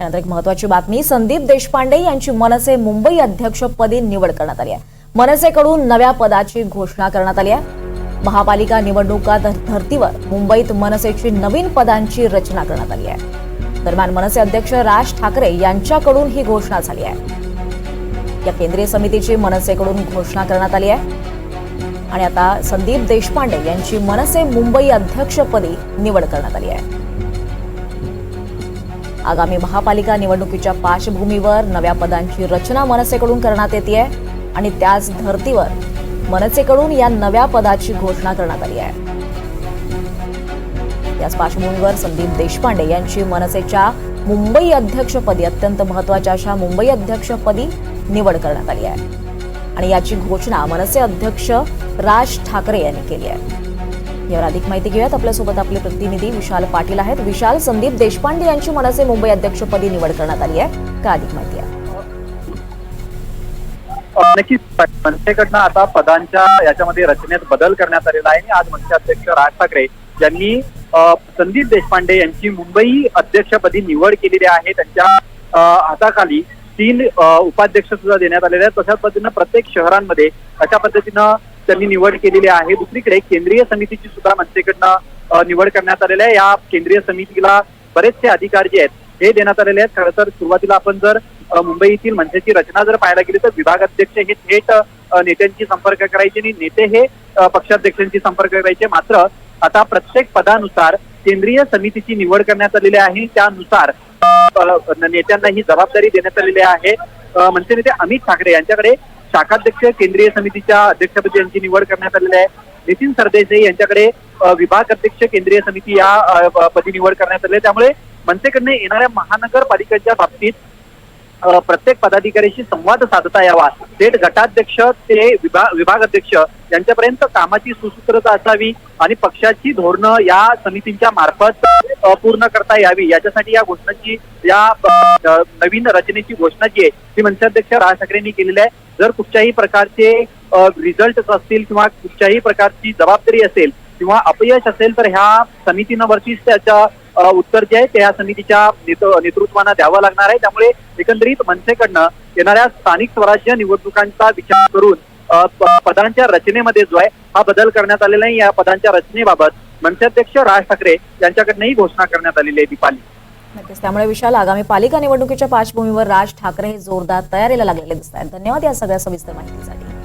यानंतर एक महत्वाची बातमी संदीप देशपांडे यांची मनसे मुंबई अध्यक्षपदी निवड करण्यात आली आहे. मनसेकडून नव्या पदाची घोषणा करण्यात आली आहे. महापालिका निवडणुका धर्तीवर मुंबईत मनसेची नवीन पदांची रचना करण्यात आली आहे. दरम्यान मनसे अध्यक्ष राज ठाकरे यांच्याकडून ही घोषणा झाली आहे. या केंद्रीय समितीची मनसेकडून घोषणा करण्यात आली आहे. आणि आता संदीप देशपांडे यांची मनसे मुंबई अध्यक्षपदी निवड करण्यात आली आहे. आगामी महापालिका निवडणुकीच्या पार्श्वभूमीवर नव्या पदांची रचना मनसेकडून करण्यात येते आणि त्याच धर्तीवर मनसेकडून या नव्या पदाची घोषणा करण्यात आली आहे. याच पार्श्वभूमीवर संदीप देशपांडे यांची मनसेच्या मुंबई अध्यक्षपदी अत्यंत महत्त्वाच्या अशा मुंबई अध्यक्षपदी निवड करण्यात आली आहे. आणि याची घोषणा मनसे अध्यक्ष राज ठाकरे यांनी केली आहे. यावर अधिक माहिती घेऊयात. आपल्यासोबत आपले प्रतिनिधी विशाल पाटील आहेत. विशाल संदीप देशपांडे यांची मनसे मुंबई अध्यक्षपदी निवड करण्यात आली आहे. का अधिक माहिती आहे? नक्कीच. मनसेकडनं आता पदांच्या याच्यामध्ये रचनेत बदल करण्यात आलेला आहे. आणि आज मनसे अध्यक्ष राज ठाकरे यांनी संदीप देशपांडे यांची मुंबई अध्यक्षपदी निवड केलेली आहे. त्यांच्या हाताखाली तीन उपाध्यक्ष सुद्धा देण्यात आलेले आहेत. तशाच पद्धतीनं प्रत्येक शहरांमध्ये अशा पद्धतीनं त्यांनी निवड केलेली आहे. दुसरीकडे केंद्रीय समितीची सुद्धा मनसेकडनं निवड करण्यात आलेली आहे. या केंद्रीय समितीला बरेचसे अधिकार जे आहेत हे देण्यात आलेले आहेत. खरं तर सुरुवातीला आपण जर मुंबईतील मुंबई येथील मनसेची रचना जर पाहायला गेली तर विभागाध्यक्ष हे थेट नेत्यांशी संपर्क करायचे आणि नेते हे पक्षाध्यक्षांशी संपर्क करायचे. मात्र आता प्रत्येक पदानुसार केंद्रीय समितीची निवड करण्यात आलेली आहे. त्यानुसार नेत्यांना ही जबाबदारी देण्यात आलेली आहे. अ, मनसे नेते अमित ठाकरे यांच्याकडे शाखाध्यक्ष केंद्रीय समितीच्या अध्यक्षपदी यांची निवड करण्यात आलेली आहे. नितीन सरदेसाई यांच्याकडे विभाग अध्यक्ष केंद्रीय समिती या पदी निवड करण्यात आली आहे. त्यामुळे मनसेकडनं येणाऱ्या महानगरपालिकेच्या बाबतीत प्रत्येक पदाधिकाऱ्याशी संवाद साधता यावा. थेट गटाध्यक्ष ते विभाग विभाग अध्यक्ष यांच्यापर्यंत कामाची सुसूत्रता असावी आणि पक्षाची धोरणं या समितींच्या मार्फत पूर्ण करता यावी. याच्यासाठी या घोषणाची या नवीन रचनेची घोषणा जी आहे ती मनसे अध्यक्ष राज ठाकरेंनी केलेली आहे. जर कुठच्याही प्रकारचे रिझल्ट असतील किंवा कुठच्याही प्रकारची जबाबदारी असेल किंवा अपयश असेल तर ह्या समितींवरतीच त्याच्या उत्तर जे आहे ते या समितीच्या नेतृत्वानं द्यावं लागणार आहे. त्यामुळे एकंदरीत मनसेकडनं येणाऱ्या स्थानिक स्वराज्य निवडणुकांचा विचार करून पदांच्या रचनेमध्ये जो आहे हा बदल करण्यात आलेला आहे. या पदांच्या रचनेबाबत मनसे अध्यक्ष राज ठाकरे यांच्याकडनं ही घोषणा करण्यात आलेली आहे दीपाली. नक्कीच. त्यामुळे विशाल आगामी पालिका निवडणुकीच्या पार्श्वभूमीवर राज ठाकरे हे जोरदार तयारीला लागलेले दिसत आहेत धन्यवाद या सगळ्या सविस्तर माहितीसाठी.